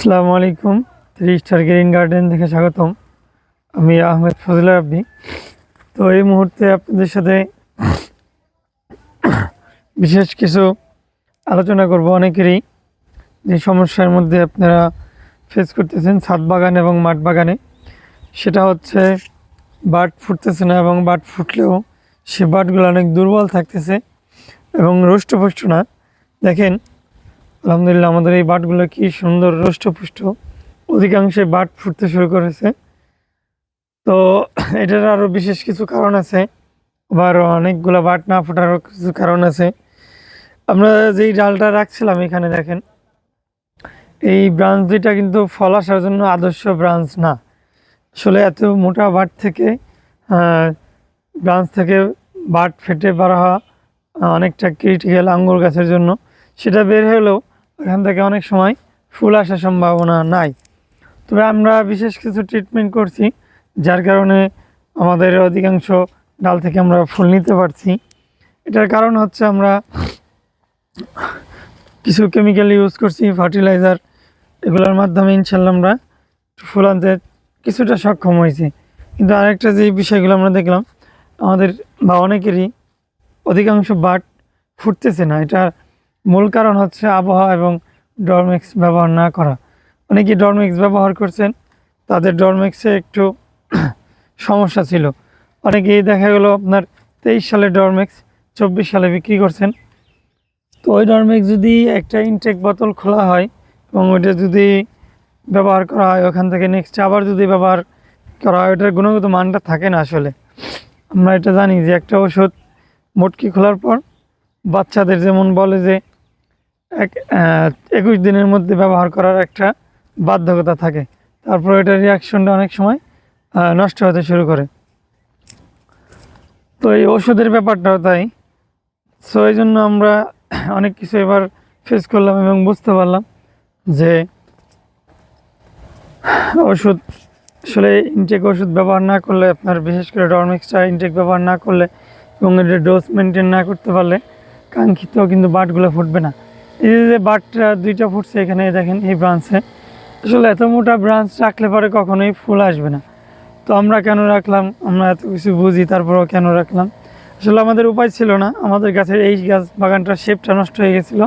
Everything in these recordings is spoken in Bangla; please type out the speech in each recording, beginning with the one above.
আসসালামু আলাইকুম। থ্রি স্টার গ্রিন গার্ডেন থেকে স্বাগতম। আমি আহমেদ ফজলা রাব্বি তো এই মুহূর্তে আপনাদের সাথে বিশেষ কিছু আলোচনা করব। অনেকেরই যে সমস্যার মধ্যে আপনারা ফেস করতেছেন, ছাদ বাগান এবং মাঠ বাগানে। সেটা হচ্ছে বাট ফুটতেছে না এবং বাট ফুটলেও সে বাটগুলো অনেক দুর্বল থাকতেছে এবং রুষ্টপুষ্ট না। দেখেন আলহামদুলিল্লাহ, আমাদের এই বাটগুলো কি সুন্দর রুষ্টপুষ্ট অধিকাংশে বাট ফুটতে শুরু করেছে। তো এটার আরও বিশেষ কিছু কারণ আছে, আবার অনেকগুলো বাট না ফোটারও কিছু কারণ আছে। আমরা যেই ডালটা রাখছিলাম এখানে দেখেন, এই ব্রাঞ্চ দুইটা কিন্তু ফল আসার জন্য আদর্শ ব্রাঞ্চ না। আসলে এত মোটা বাট থেকে ব্রাঞ্চ থেকে বাট ফেটে বার হওয়া অনেকটা ক্রিটিক্যাল আঙ্গুর গাছের জন্য। সেটা বের হলেও এখান থেকে অনেক সময় ফুল আসার সম্ভাবনা নাই। তবে আমরা বিশেষ কিছু ট্রিটমেন্ট করছি, যার কারণে আমাদের অধিকাংশ ডাল থেকে আমরা ফুল নিতে পারছি। এটার কারণ হচ্ছে আমরা কিছু কেমিক্যাল ইউজ করছি ফার্টিলাইজার এগুলোর মাধ্যমে ইনশাল্লাহ আমরা ফুল আনতে কিছুটা সক্ষম হয়েছি। কিন্তু আরেকটা যে বিষয়গুলো আমরা দেখলাম, আমাদের বা অনেকেরই অধিকাংশ বাট ফুটতেছে না। এটার মূল কারণ হচ্ছে আবহাওয়া এবং ডরমেক্স ব্যবহার না করা। অনেকেই ডরমেক্স ব্যবহার করছেন, তাদের ডরমেক্সে একটু সমস্যা ছিল। অনেকেই দেখা গেলো আপনার তেইশ সালে ডরমেক্স চব্বিশ সালে বিক্রি করছেন। তো ওই ডরমেক্স যদি একটা ইনটেক বোতল খোলা হয় এবং ওইটা যদি ব্যবহার করা হয়, ওখান থেকে নেক্সট আবার যদি ব্যবহার করা হয়, ওটার গুণগত মানটা থাকে না আসলে। আমরা এটা জানি যে একটা ওষুধ, মোটকি খোলার পর বাচ্চাদের যেমন বলে যে এক একুশ দিনের মধ্যে ব্যবহার করার একটা বাধ্যকতা থাকে। তারপর এটার রিয়াকশনটা অনেক সময় নষ্ট হতে শুরু করে। তো এই ওষুধের ব্যাপারটাও তাই। সো এই জন্য আমরা অনেক কিছু এবার ফেস করলাম এবং বুঝতে পারলাম যে ওষুধ আসলে ইনটেক ওষুধ ব্যবহার না করলে আপনার বিশেষ করে ডরমিক্সটা ইনটেক ব্যবহার না করলে এবং এটা ডোজ মেনটেন না করতে পারলে কাঙ্ক্ষিত কিন্তু বাটগুলো ফুটবে না। এই যে বাটটা দুইটা ফুটছে এখানে দেখেন এই ব্রাঞ্চে আসলে এত মোটা ব্রাঞ্চ রাখলে পরে কখনোই ফুল আসবে না। তো আমরা কেন রাখলাম? আমরা এত কিছু বুঝি, তারপরেও কেন রাখলাম? আসলে আমাদের উপায় ছিল না। আমাদের গাছের এই গাছ বাগানটার শেপটা নষ্ট হয়ে গেছিল।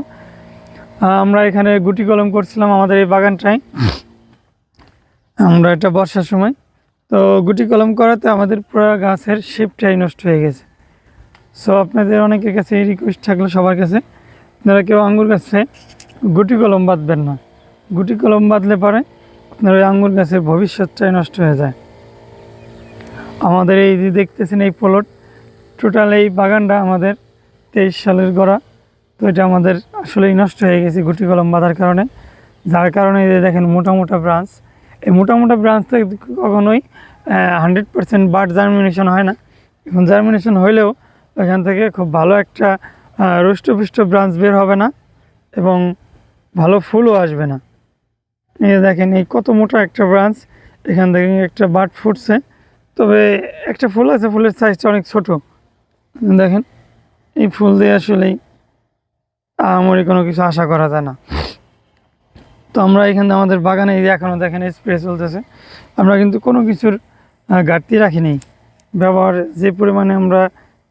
আমরা এখানে গুটি কলম করছিলাম আমাদের এই বাগানটায়। আমরা এটা বর্ষার সময়। তো গুটি কলম করাতে আমাদের পুরো গাছের শেপটাই নষ্ট হয়ে গেছে। সো আপনাদের অনেকের কাছে এই রিকোয়েস্ট থাকল সবার কাছে। আপনারা কেউ আঙ্গুর গাছে গুটি কলম বাঁধবেন না। গুটি কলম বাঁধলে পরে আপনার ওই আঙ্গুর গাছের ভবিষ্যৎটাই নষ্ট হয়ে যায়। আমাদের এই যে দেখতেছেন এই প্লট, টোটাল এই বাগানটা আমাদের তেইশ সালের গড়া। তো এটা আমাদের আসলেই নষ্ট হয়ে গেছে গুটি কলম বাঁধার কারণে। যার কারণে এই যে দেখেন মোটা মোটা ব্রাঞ্চ। এই মোটা মোটা ব্রাঞ্চ থেকে কখনোই হান্ড্রেড পার্সেন্ট বার্ড জার্মিনেশন হয় না। এখন জার্মিনেশন হইলেও এখান থেকে খুব ভালো একটা রুষ্টপুষ্ট ব্রাঞ্চ বের হবে না এবং ভালো ফুলও আসবে না। এই দেখেন, এই কত মোটা একটা ব্রাঞ্চ, এখান থেকে একটা বাট ফুটছে। তবে একটা ফুল আছে, ফুলের সাইজটা অনেক ছোট। দেখেন, এই ফুল দিয়ে আসলেই আমারই কোনো কিছু আশা করা যায় না। তো আমরা এখানে আমাদের বাগানে এখনও দেখেন স্প্রে চলতেছে। আমরা কিন্তু কোনো কিছুর ঘাটতি রাখিনি ব্যবহার যে পরিমাণে আমরা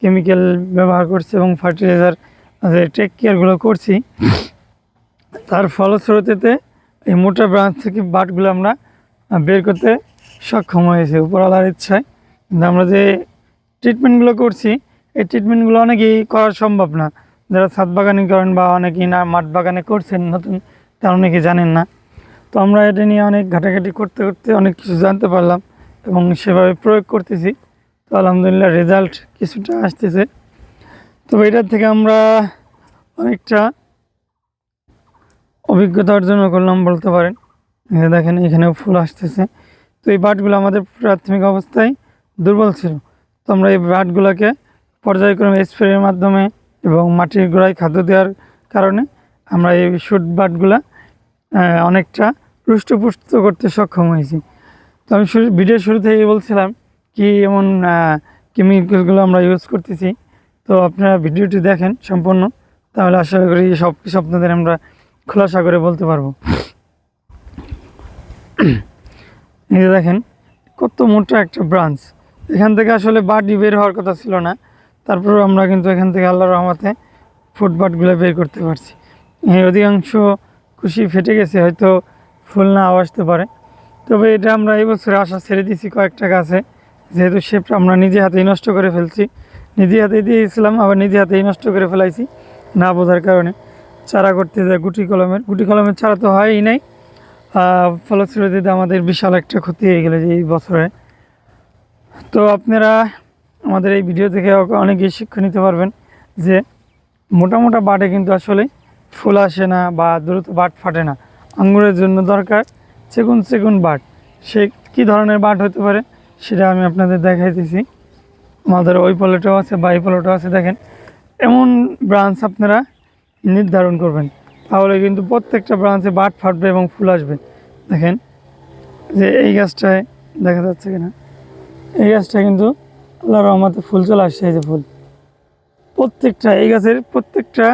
কেমিক্যাল ব্যবহার করছি এবং ফার্টিলাইজার যে টেক কেয়ারগুলো করছি। তার ফলশ্রুতিতে এই মোটা ব্রাঞ্চ থেকে বাটগুলো আমরা বের করতে সক্ষম হয়েছে উপরওয়ালার ইচ্ছায়। কিন্তু আমরা যে ট্রিটমেন্টগুলো করছি, এই ট্রিটমেন্টগুলো অনেকেই করা সম্ভব না। যারা ছাদ বাগানি করেন বা অনেকেই না, মাঠ বাগানে করছেন নতুন, তারা অনেকে জানেন না। তো আমরা এটা নিয়ে অনেক ঘাটাঘাটি করতে করতে অনেক কিছু জানতে পারলাম এবং সেভাবে প্রয়োগ করতেছি। তো আলহামদুলিল্লাহ রেজাল্ট কিছুটা আসতেছে। তবে এটার থেকে আমরা অনেকটা অভিজ্ঞতা অর্জন করলাম বলতে পারেন। দেখেন, এখানেও ফুল আসতেছে। তো এই বাটগুলো আমাদের প্রাথমিক অবস্থায় দুর্বল ছিল। তো আমরা এই বাটগুলোকে পর্যায়ক্রমে স্প্রের মাধ্যমে এবং মাটির গোড়ায় খাদ্য দেওয়ার কারণে আমরা এই শুট বাটগুলা অনেকটা রুষ্টপুষ্ট করতে সক্ষম হয়েছি। তো আমি ভিডিও শুরু থেকেই বলছিলাম কি এমন কেমিক্যালগুলো আমরা ইউজ করতেছি? তো আপনারা ভিডিওটি দেখেন সম্পূর্ণ। তাহলে আশা করি সব কিছু আপনাদের আমরা খোলাসা করে বলতে পারব। এই দেখেন, কত মোটা একটা ব্রাঞ্চ এখান থেকে আসলে বাটি বের হওয়ার কথা ছিল না। তারপর আমরা কিন্তু এখান থেকে আল্লাহর রহমাতে ফুটবাটগুলো বের করতে পারছি। অধিকাংশ খুশি ফেটে গেছে, হয়তো ফুল না আওয়া আসতে পারে। তবে এটা আমরা এই বছরে আশা ছেড়ে দিয়েছি কয়েকটা গাছে। যেহেতু শেপটা আমরা নিজে হাতেই নষ্ট করে ফেলছি। নিজে হাতেই দিয়েছিলাম, আবার নিজে হাতেই নষ্ট করে ফেলাইছি, না বোঝার কারণে। চারা করতে যায় গুটি কলমের। গুটি কলমের চারা তো হয়ই নাই। ফলশ্রুতিতে আমাদের বিশাল একটা ক্ষতি হয়ে গেলো যে এই বছরে। তো আপনারা আমাদের এই ভিডিও থেকে অনেকেই শিক্ষা নিতে পারবেন যে মোটা মোটা বাটে কিন্তু আসলে ফুল আসে না বা দ্রুত বাট ফাটে না। আঙ্গুরের জন্য দরকার চেগুন চেগুন বাট। সে কী ধরনের বাট হতে পারে? সেটা আমি আপনাদের দেখাইতেছি। আমাদের ওই পলেটাও আছে বা এই পলেটাও আছে, দেখেন। এমন ব্রাঞ্চ আপনারা নির্ধারণ করবেন। তাহলে কিন্তু প্রত্যেকটা ব্রাঞ্চে বাট ফাটবে এবং ফুল আসবে। দেখেন, যে এই গাছটায় দেখা যাচ্ছে কিনা? এই গাছটা কিন্তু আল্লাহ রহমতে ফুল চলে আসছে, এই যে ফুল। প্রত্যেকটা, এই গাছের প্রত্যেকটা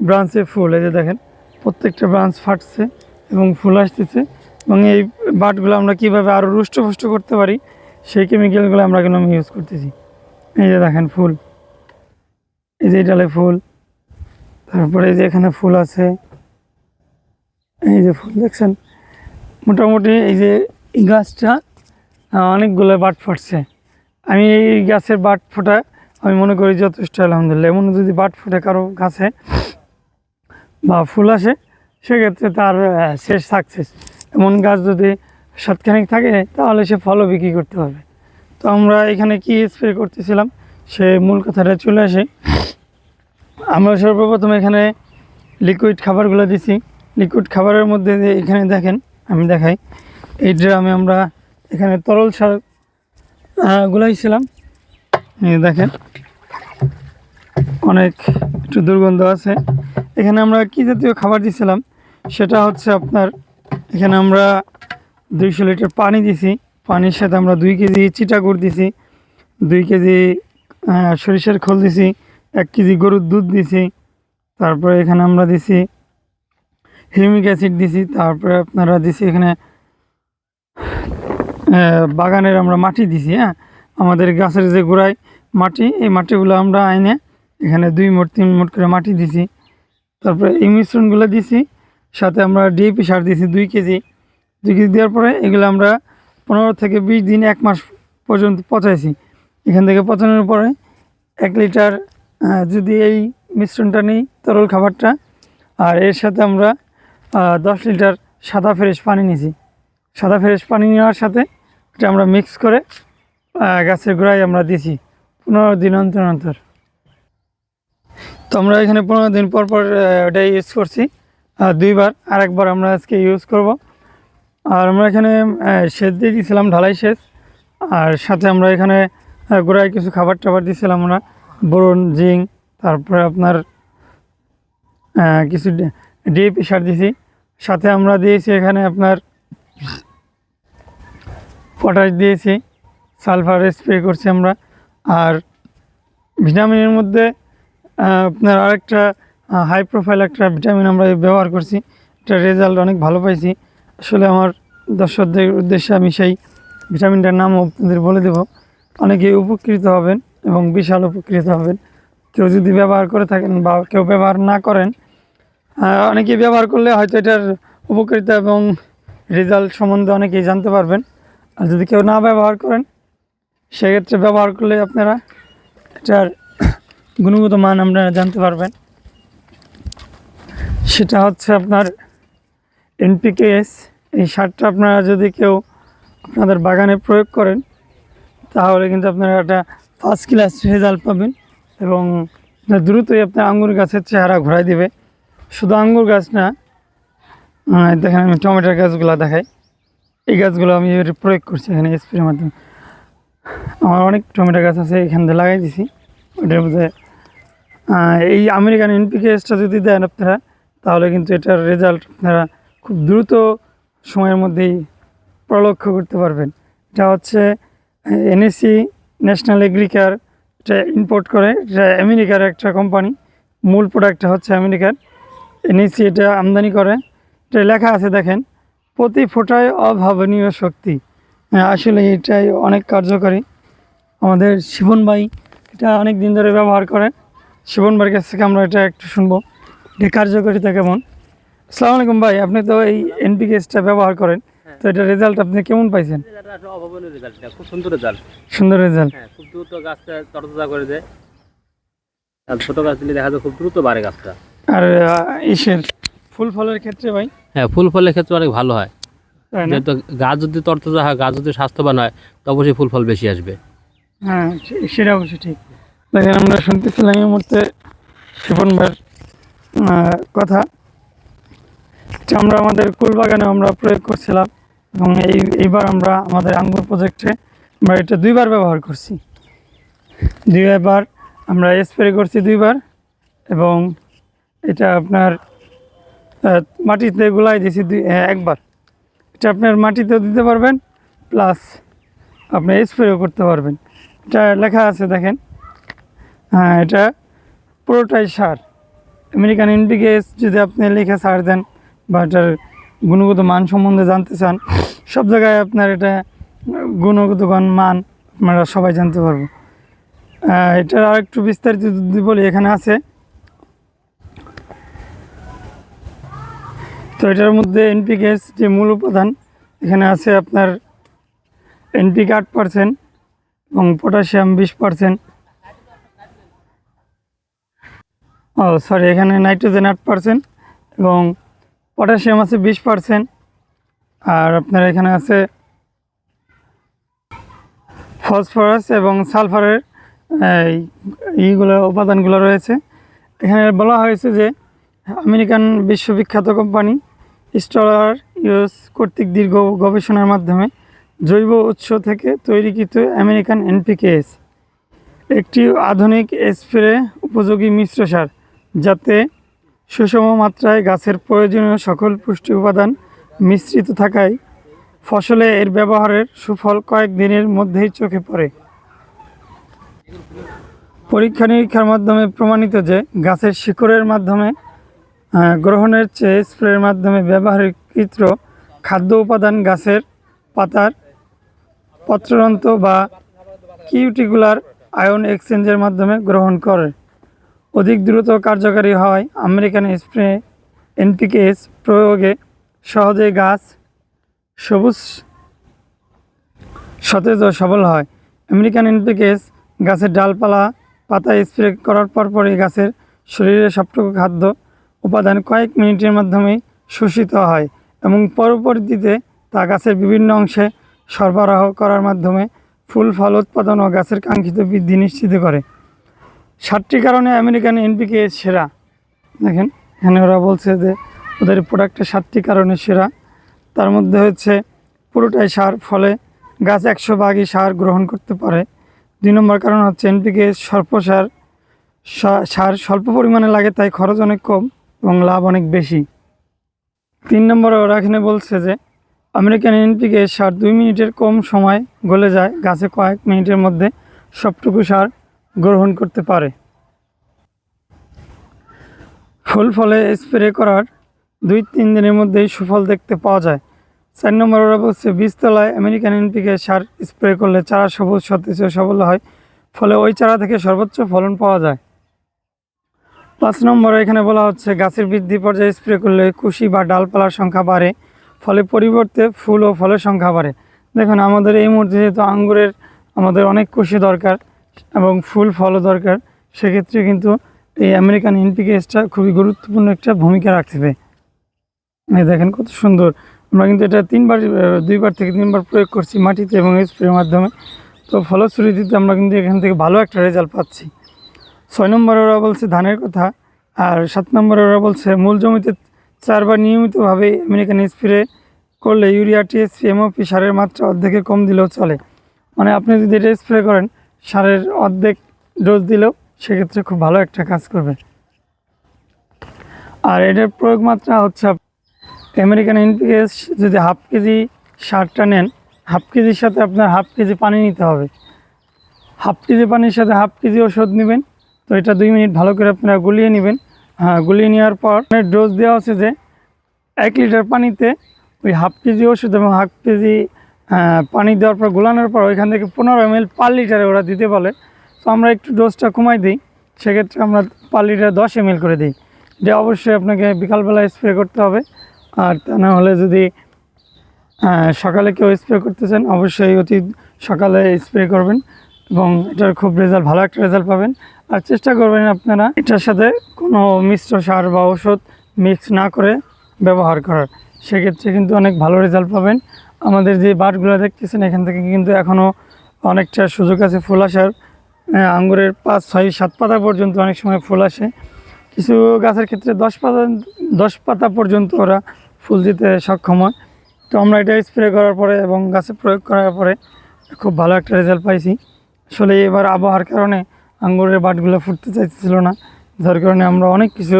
ব্রাঞ্চে ফুল, এই যে দেখেন, প্রত্যেকটা ব্রাঞ্চ ফাটছে এবং ফুল আসতেছে। এবং এই বাটগুলো আমরা কীভাবে আরও রুষ্টপুষ্ট করতে পারি সেই কেমিক্যালগুলো আমরা কিন্তু ইউজ করতেছি। এই যে দেখেন ফুল। এই যে ডালে ফুল। তারপরে এই যে এখানে ফুল আছে। এই যে ফুল দেখছেন? মোটামুটি এই যে গাছটা অনেকগুলো বাট ফাটছে। আমি এই গাছের বাট ফোটা আমি মনে করি যথেষ্ট, আলহামদুলিল্লাহ। এমন যদি বাট ফোটে কারও গাছে বা ফুল আসে, সেক্ষেত্রে তার শেষ সাকসেস এমন গাছ যদি সাতখানিক থাকে, তাহলে সে ফলও বিক্রি করতে পারবে। তো আমরা এখানে কি স্প্রে করতেছিলাম, সে মূল কথাটা চলে আসে। আমরা সর্বপ্রথম এখানে লিকুইড খাবারগুলো দিছি। লিকুইড খাবারের মধ্যে এখানে দেখেন, আমি দেখাই। এই ড্রামে আমরা এখানে তরল সার গুলাইছিলাম। দেখেন, অনেক একটু দুর্গন্ধ আছে। এখানে আমরা কি জাতীয় খাবার দিছিলাম, সেটা হচ্ছে আপনার, এখানে আমরা দুইশো লিটার পানি দিছি। পানির সাথে আমরা দুই কেজি চিটাগুড় দিছি। দুই কেজি সরিষার খোল দিছি। এক কেজি গরুর দুধ দিছি। তারপরে এখানে আমরা দিছি হিউমিক অ্যাসিড দিছি। তারপরে আপনারা দিছি এখানে বাগানের আমরা মাটি দিছি হ্যাঁ? আমাদের গাছের যে গোড়ায় মাটি, এই মাটিগুলো আমরা আইনে এখানে দুই মোট, তিন মোট করে মাটি দিছি। তারপরে এই মিশ্রণগুলো দিছি। সাথে আমরা ডিএপি সার দিছি দুই কেজি। দুই দেওয়ার পরে এগুলো আমরা পনেরো থেকে বিশ দিন এক মাস পর্যন্ত পচাইছি। এখান থেকে পচানোর পরে এক লিটার যদি এই মিশ্রণটা নিই, তরল খাবারটা, আর এর সাথে আমরা দশ লিটার সাদা ফ্রেশ পানি নিয়েছি। সাদা ফ্রেশ পানি নেওয়ার সাথে এটা আমরা মিক্স করে গাছের গোড়ায় আমরা দিছি পনেরো দিন অন্তর অন্তর। তো আমরা এখানে পনেরো দিন পর পর ওটা ইউজ করছি। দুইবার আর একবার আমরা আজকে ইউজ করব। আর আমরা এখানে সেচ দিয়ে দিয়েছিলাম ঢালাই সেচ। আর সাথে আমরা এখানে গোড়ায় কিছু খাবার টাবার দিয়েছিলাম আমরা। বোরন, জিঙ্ক, তারপরে আপনার কিছু ডিএপি সার দিয়েছি। সাথে আমরা দিয়েছি এখানে আপনার পটাশ দিয়েছি। সালফার স্প্রে করছি আমরা। আর ভিটামিনের মধ্যে আপনার আরেকটা হাই প্রোফাইল একটা ভিটামিন আমরা ব্যবহার করছি। এটা রেজাল্ট অনেক ভালো পাইছি। আসলে আমার দর্শকদের উদ্দেশ্যে আমি সেই ভিটামিনটার নাম আপনাদের বলে দেব। অনেকেই উপকৃত হবেন এবং বিশাল উপকৃত হবেন। কেউ যদি ব্যবহার করে থাকেন বা কেউ ব্যবহার না করেন আহ, অনেকেই ব্যবহার করলে হয়তো এটার উপকারিতা এবং রেজাল্ট সম্বন্ধে অনেকেই জানতে পারবেন। আর যদি কেউ না ব্যবহার করেন সেক্ষেত্রে ব্যবহার করলে আপনারা এটার গুণগত মান আপনারা জানতে পারবেন। সেটা হচ্ছে আপনার এনপিকেএস এই সারটা আপনারা যদি কেউ আপনাদের বাগানে প্রয়োগ করেন, তাহলে কিন্তু আপনারা একটা ফার্স্ট ক্লাস রেজাল্ট পাবেন এবং দ্রুতই আপনার আঙ্গুর গাছের চেহারা ঘোরাই দিবে। শুধু আঙ্গুর গাছ না দেখেন আমি টমেটোর গাছগুলো দেখাই। এই গাছগুলো আমি প্রয়োগ করছি এখানে স্প্রের মাধ্যমে। আমার অনেক টমেটো গাছ আছে, এখান থেকে লাগাই দিছি। ওটার মধ্যে এই আমেরিকান এনপিকেএসটা যদি দেন আপনারা, তাহলে কিন্তু এটার রেজাল্ট আপনারা খুব দ্রুত সময়ের মধ্যেই প্রলক্ষ করতে পারবেন। এটা হচ্ছে এনএসি ন্যাশনাল এগ্রিকার এটা ইম্পোর্ট করে এটা আমেরিকার একটা কোম্পানি মূল প্রোডাক্টটা হচ্ছে আমেরিকার এনএসি এটা আমদানি করে। এটা লেখা আছে দেখেন প্রতি ফোটায় অভাবনীয় শক্তি। হ্যাঁ, আসলে এটাই অনেক কার্যকরী। আমাদের শিবন ভাই এটা অনেক দিন ধরে ব্যবহার করে শিবন ভাইয়ের কাছ থেকে আমরা এটা একটু শুনব। এটা কার্যকারিতা কেমন? আসসালামু আলাইকুম ভাই আপনি তো এই এনপিকেসটা ব্যবহার করেন তো এটা রেজাল্ট আপনি কেমন পাইছেন? অভাবনীয় রেজাল্ট এটা খুব সুন্দর রেজাল্ট সুন্দর রেজাল্ট হ্যাঁ খুব দ্রুত গাছটা তরতাজা করে দেয়। আর ছোট গাছ দিলে দেখা যায় খুব দ্রুত বাড়ে গাছটা। আর ইসের ফুল ফলের ক্ষেত্রে ভাই? হ্যাঁ ফুল ফলের ক্ষেত্রে অনেক ভালো হয়। যেহেতু গাছ যদি তরতাজা হয় গাছ যদি স্বাস্থ্যবান হয় তো অবশ্যই ফুল ফল বেশি আসবে। হ্যাঁ সেটা অবশ্যই ঠিক। দেখেন আমরা শুনতেছিলাম এই মুহূর্তে শিবন ভাইয়ের কথা। এটা আমরা আমাদের কুল বাগানে আমরা প্রয়োগ করছিলাম এবং এই এইবার আমরা আমাদের আঙ্গুর প্রজেক্টে আমরা এটা দুইবার ব্যবহার করছি। দুইবার আমরা স্প্রে করছি দুইবার এবং এটা আপনার মাটিতে গুলাই দিয়েছি দুই আহ, একবার। এটা আপনার মাটিতেও দিতে পারবেন প্লাস আপনি স্প্রেও করতে পারবেন। এটা লেখা আছে দেখেন। হ্যাঁ এটা পুরোটাই সার। আমেরিকান এনপিকেএস যদি আপনি লিখে সার দেন বা এটার গুণগত মান সম্বন্ধে জানতে চান, সব জায়গায় আপনার এটা গুণগত মান আপনারা সবাই জানতে পারব। এটার আর একটু বিস্তারিত যদি বলি, এখানে আছে। তো এটার মধ্যে এনপিকেএস যে মূল উপাদান, এখানে আছে আপনার এনপিকে আট পার্সেন্ট এবং পটাশিয়াম বিশ পার্সেন্ট। ও সরি এখানে নাইট্রোজেন আট পার্সেন্ট এবং পটাশিয়াম আছে বিশ পার্সেন্ট। আর আপনার এখানে আছে ফসফরাস এবং সালফারের, এই, এইগুলো উপাদানগুলো রয়েছে। এখানে বলা হয়েছে যে আমেরিকান বিশ্ববিখ্যাত কোম্পানি স্টলার ইউএস কর্তৃক দীর্ঘ গবেষণার মাধ্যমে জৈব উৎস থেকে তৈরিকৃত আমেরিকান এনপিকেএস একটি আধুনিক স্প্রে উপযোগী মিশ্র সার, যাতে সুষম মাত্রায় গাছের প্রয়োজনীয় সকল পুষ্টি উপাদান মিশ্রিত থাকায় ফসলে এর ব্যবহারের সুফল কয়েক দিনের মধ্যেই চোখে পড়ে। পরীক্ষা নিরীক্ষার মাধ্যমে প্রমাণিত যে গাছের শিকড়ের মাধ্যমে গ্রহণের চেয়ে স্প্রের মাধ্যমে ব্যবহারকৃত খাদ্য উপাদান গাছের পাতার পত্ররন্ত বা কিউটিকুলার আয়ন এক্সচেঞ্জের মাধ্যমে গ্রহণ করে। অধিক দ্রুত কার্যকারী হয়। আমেরিকান স্প্রে এনপিকেএস প্রয়োগে সহজে গাছ সবুজ, সতেজ ও সবল হয়। আমেরিকান এনপিকেএস গাছের ডালপালা, পাতা স্প্রে করার পরপরই গাছের শরীরে সবটুকু খাদ্য উপাদান কয়েক মিনিটের মাধ্যমে শোষিত হয় এবং পরবর্তীতে তা গাছের বিভিন্ন অংশে সরবরাহ করার মাধ্যমে ফুল, ফল উৎপাদন ও গাছের কাঙ্ক্ষিত বৃদ্ধি নিশ্চিত করে। সাতটি কারণে আমেরিকান এনপিকে সেরা। দেখেন, এখানে ওরা বলছে যে ওদের প্রোডাক্টের সাতটি কারণে সেরা। তার মধ্যে হচ্ছে পুরোটাই সার, ফলে গাছ একশো ভাগই সার গ্রহণ করতে পারে। দুই নম্বর কারণ হচ্ছে এনপিকে স্বল্প সার সার স্বল্প পরিমাণে লাগে, তাই খরচ অনেক কম এবং লাভ অনেক বেশি। তিন নম্বরে ওরা এখানে বলছে যে আমেরিকান এনপিকে সার দুই মিনিটের কম সময় গলে যায়, গাছে কয়েক মিনিটের মধ্যে সবটুকু সার গ্রহণ করতে পারে। ফুল ফলে স্প্রে করার দুই তিন দিনের মধ্যেই সুফল দেখতে পাওয়া যায়। চার নম্বর ওরা বলছে, বীজতলায় আমেরিকান এনপিকে সার স্প্রে করলে চারা সবুজ, সতেজ সবল হয়, ফলে ওই চারা থেকে সর্বোচ্চ ফলন পাওয়া যায়। পাঁচ নম্বরে এখানে বলা হচ্ছে, গাছের বৃদ্ধি পর্যায়ে স্প্রে করলে কুশি বা ডালপালার সংখ্যা বাড়ে, ফলে পরিবর্তে ফুল ও ফলের সংখ্যা বাড়ে। দেখুন, আমাদের এই মুহূর্তে যেহেতু আঙ্গুরের আমাদের অনেক কুশি দরকার এবং ফুল ফলও দরকার, সেক্ষেত্রে কিন্তু এই আমেরিকান এনপিকেসটা খুবই গুরুত্বপূর্ণ একটা ভূমিকা এই দেখেন কত সুন্দর। আমরা কিন্তু এটা তিনবার দুইবার থেকে তিনবার প্রয়োগ করছি মাটিতে এবং স্প্রের মাধ্যমে। তো ফলশ্রুতিতে আমরা কিন্তু এখান থেকে ভালো একটা রেজাল্ট পাচ্ছি। ছয় নম্বরে ওরা বলছে ধানের কথা, আর সাত নম্বরে ওরা বলছে মূল জমিতে চারবার নিয়মিতভাবে আমেরিকান স্প্রে করলে ইউরিয়া টিএসপি এমওপি সারের মাত্রা অর্ধেকে কম দিলেও চলে। মানে আপনি যদি এটা স্প্রে করেন সারের অর্ধেক ডোজ দিলেও সেক্ষেত্রে খুব ভালো একটা কাজ করবে। আর এটার প্রয়োগ মাত্রা হচ্ছে আমেরিকান এনপিএস যদি হাফ কেজি সারটা নেন হাফ কেজির সাথে আপনার হাফ কেজি পানি নিতে হবে। হাফ কেজি পানির সাথে হাফ কেজি ওষুধ নেবেন, তো এটা দুই মিনিট ভালো করে আপনারা গুলিয়ে নেবেন। হ্যাঁ গুলিয়ে নেওয়ার পর ডোজ দেওয়া হচ্ছে যে এক লিটার পানিতে ওই হাফ কেজি ওষুধ এবং হাফ কেজি পানি দেওয়ার পর গোলানোর পর ওইখান থেকে পনেরো এম পার লিটারে ওরা দিতে বলে। তো আমরা একটু ডোজটা কমাই দিই। সেক্ষেত্রে আমরা পার লিটারে দশ এম করে দিই। এটা অবশ্যই আপনাকে বিকালবেলা স্প্রে করতে হবে। আর তা না হলে যদি সকালে কেউ স্প্রে করতে চান, অবশ্যই অতি সকালে স্প্রে করবেন। এবং এটার খুব রেজাল্ট ভালো একটা রেজাল্ট পাবেন। আর চেষ্টা করবেন আপনারা এটার সাথে কোনো মিশ্র সার বা ওষুধ মিক্স না করে ব্যবহার করার। সেক্ষেত্রে কিন্তু অনেক ভালো রেজাল্ট পাবেন। আমাদের যে বাটগুলো দেখতেছেন, এখান থেকে কিন্তু এখনও অনেকটা সুযোগ আছে ফুল আসার। আঙ্গুরের পাঁচ, ছয়, সাত পাতা পর্যন্ত অনেক সময় ফুল আসে। কিছু গাছের ক্ষেত্রে দশ পাতা দশ পাতা পর্যন্ত ওরা ফুল দিতে সক্ষম হয়। তো আমরা এটা স্প্রে করার পরে এবং গাছে প্রয়োগ করার পরে খুব ভালো একটা রেজাল্ট পাইছি। আসলে এবার আবহাওয়ার কারণে আঙ্গুরের বাটগুলো ফুটতে চাইতেছিল না, যার কারণে আমরা অনেক কিছু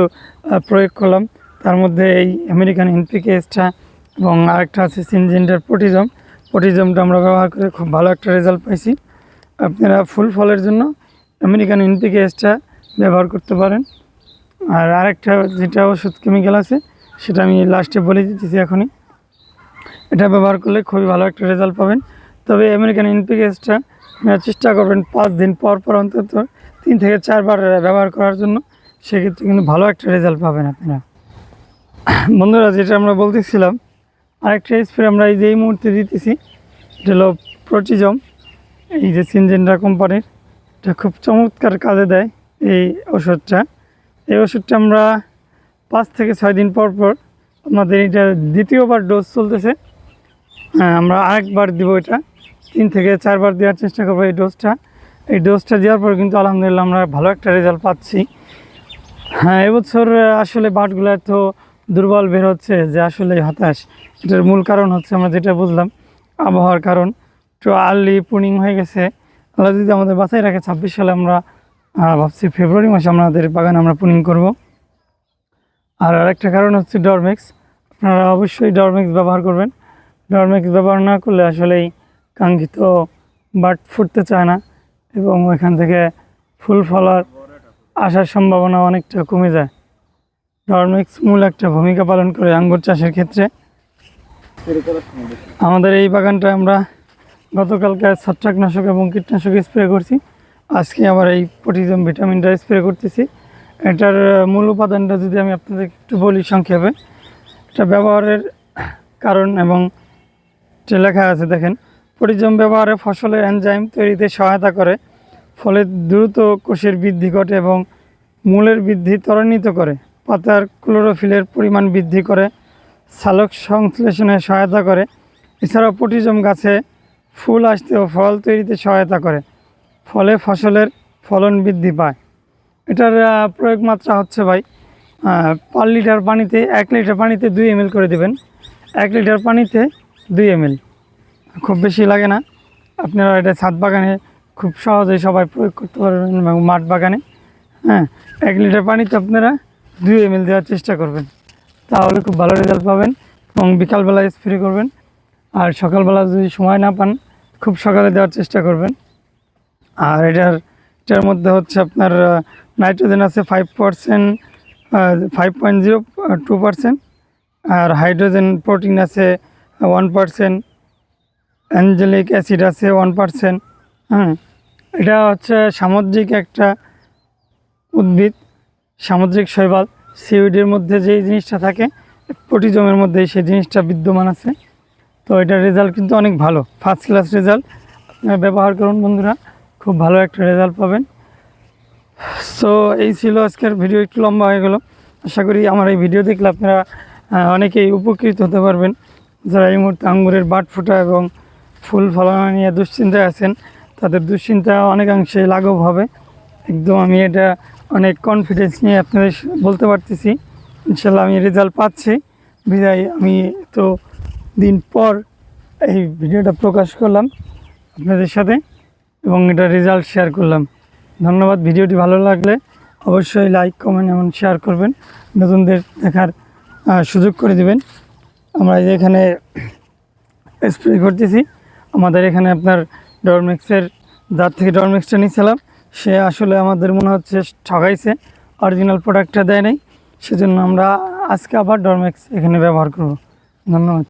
প্রয়োগ করলাম। তার মধ্যে এই আমেরিকান এনপিকেসটা এবং আরেকটা আছে সিনজেন্ডার পটিজম। পটিজমটা আমরা ব্যবহার করে খুব ভালো একটা রেজাল্ট পাইছি। আপনারা ফুল ফলের জন্য আমেরিকান এনপিকেসটা ব্যবহার করতে পারেন। আর আরেকটা যেটা ওষুধ কেমিক্যাল আছে, সেটা আমি লাস্টে বলে দিতেছি এখনই। এটা ব্যবহার করলে খুবই ভালো একটা রেজাল্ট পাবেন। তবে আমেরিকান এনপিকেসটা আপনারা চেষ্টা করবেন পাঁচ দিন পর পর অন্তত তিন থেকে চারবার ব্যবহার করার জন্য। সেক্ষেত্রে কিন্তু ভালো একটা রেজাল্ট পাবেন আপনারা। বন্ধুরা, যেটা আমরা বলতেছিলাম আরেকটা স্প্রে আমরা এই যে এই মুহূর্তে দিতেছি, এটা হলো প্রোটিজম এই যে সিনজেন্ডা কোম্পানির এটা খুব চমৎকার কাজে দেয় এই ওষুধটা। এই ওষুধটা আমরা পাঁচ থেকে ছয় দিন পর পর আমাদের এটা দ্বিতীয়বার ডোজ চলতেছে। হ্যাঁ আমরা আরেকবার দিব এটা। তিন থেকে চারবার দেওয়ার চেষ্টা করব এই ডোজটা এই ডোজটা দেওয়ার পর কিন্তু আলহামদুলিল্লাহ আমরা ভালো একটা রেজাল্ট পাচ্ছি। হ্যাঁ এবছর আসলে বাটগুলো এত দুর্বল বের হচ্ছে, যে আসলে হতাশ। এটার মূল কারণ হচ্ছে আমরা যেটা বুঝলাম, আবহাওয়ার কারণ। একটু আর্লি পুনিং হয়ে গেছে। আল্লাহ যদি আমাদের বাঁচাই রাখে, ছাব্বিশ সালে আমরা ভাবছি ফেব্রুয়ারি মাসে আমাদের বাগানে আমরা পুনিং করব। আর আরেকটা কারণ হচ্ছে ডরমেক্স আপনারা অবশ্যই ডরমেক্স ব্যবহার করবেন। ডরমেক্স ব্যবহার না করলে আসলেই কাঙ্ক্ষিত বাট ফুটতে চায় না এবং ওইখান থেকে ফুল ফলার আসার সম্ভাবনা অনেকটা কমে যায়। ডরমেক্স মূল একটা ভূমিকা পালন করে আঙ্গুর চাষের ক্ষেত্রে। আমাদের এই বাগানটা আমরা গতকালকে ছত্রাকনাশক এবং কীটনাশক স্প্রে করছি। আজকে আবার এই পটিজম ভিটামিনটা স্প্রে করতেছি। এটার মূল উপাদানটা যদি আমি আপনাদের একটু বলি সংক্ষেপে, এটা ব্যবহারের কারণ এবং লেখা আছে দেখেন পরিজম ব্যবহারে ফসলের এনজাইম তৈরিতে সহায়তা করে, ফলে দ্রুত কোষের বৃদ্ধি ঘটে এবং মূলের বৃদ্ধি ত্বরান্বিত করে। পাতার ক্লোরোফিলের পরিমাণ বৃদ্ধি করে, সালোক সংশ্লেষণে সহায়তা করে। এছাড়াও পটিজম গাছে ফুল আসতে ও ফল তৈরিতে সহায়তা করে, ফলে ফসলের ফলন বৃদ্ধি পায়। এটার প্রয়োগ মাত্রা হচ্ছে ভাই পার লিটার পানিতে এক লিটার পানিতে দুই এম করে দেবেন। এক লিটার পানিতে দুই এম খুব বেশি লাগে না। আপনারা এটা ছাদ বাগানে খুব সহজেই সবাই প্রয়োগ করতে পারবেন এবং মাঠ বাগানে। হ্যাঁ এক লিটার পানিতে আপনারা দুই এম দেওয়ার চেষ্টা করবেন। তাহলে খুব ভালো রেজাল্ট পাবেন এবং বিকালবেলা স্প্রে করবেন। আর সকালবেলা যদি সময় না পান, খুব সকালে দেওয়ার চেষ্টা করবেন। আর এটার এটার মধ্যে হচ্ছে আপনার নাইট্রোজেন আছে five percent five point zero two percent আর হাইড্রোজেন প্রোটিন আছে ওয়ান পারসেন্ট অ্যাঞ্জেলিক অ্যাসিড আছে ওয়ান পারসেন্ট হ্যাঁ এটা হচ্ছে সামুদ্রিক একটা উদ্ভিদ। সামুদ্রিক শৈবাল সিউডের মধ্যে যেই জিনিসটা থাকে, প্রোটিজমের মধ্যে সেই জিনিসটা বিদ্যমান আছে। তো এটার রেজাল্ট কিন্তু অনেক ভালো। ফার্স্ট ক্লাস রেজাল্ট আপনারা ব্যবহার করুন বন্ধুরা, খুব ভালো একটা রেজাল্ট পাবেন। সো এই ছিল আজকের ভিডিও একটু লম্বা হয়ে গেল। আশা করি আমার এই ভিডিও দেখলে আপনারা অনেকেই উপকৃত হতে পারবেন। যারা এই মুহূর্তে আঙ্গুরের বাট ফোটা এবং ফুল ফলানো নিয়ে দুশ্চিন্তায় আছেন, তাদের দুশ্চিন্তা অনেকাংশে লাঘব হবে। একদম আমি এটা অনেক কনফিডেন্স নিয়ে আপনাদের বলতে পারতেছি। ইনশাল্লাহ আমি রেজাল্ট পাচ্ছি। বিদায়, আমি তো দিন পর এই ভিডিওটা প্রকাশ করলাম আপনাদের সাথে এবং এটা রেজাল্ট শেয়ার করলাম। ধন্যবাদ, ভিডিওটি ভালো লাগলে অবশ্যই লাইক কমেন্ট এবং শেয়ার করবেন। নতুনদের দেখার সুযোগ করে দিবেন। আমরা এখানে স্প্রে করতেছি। আমাদের এখানে আপনার ডরমেক্সের যার থেকে ডরমেক্সটা নিয়েছিলাম। সে আসলে আমাদের মনে হচ্ছে ঠকাইছে অরিজিনাল প্রোডাক্টটা দেয় নাই। সেজন্য আমরা আজকে আবার ডরমেক্স এখানে ব্যবহার করব। ধন্যবাদ।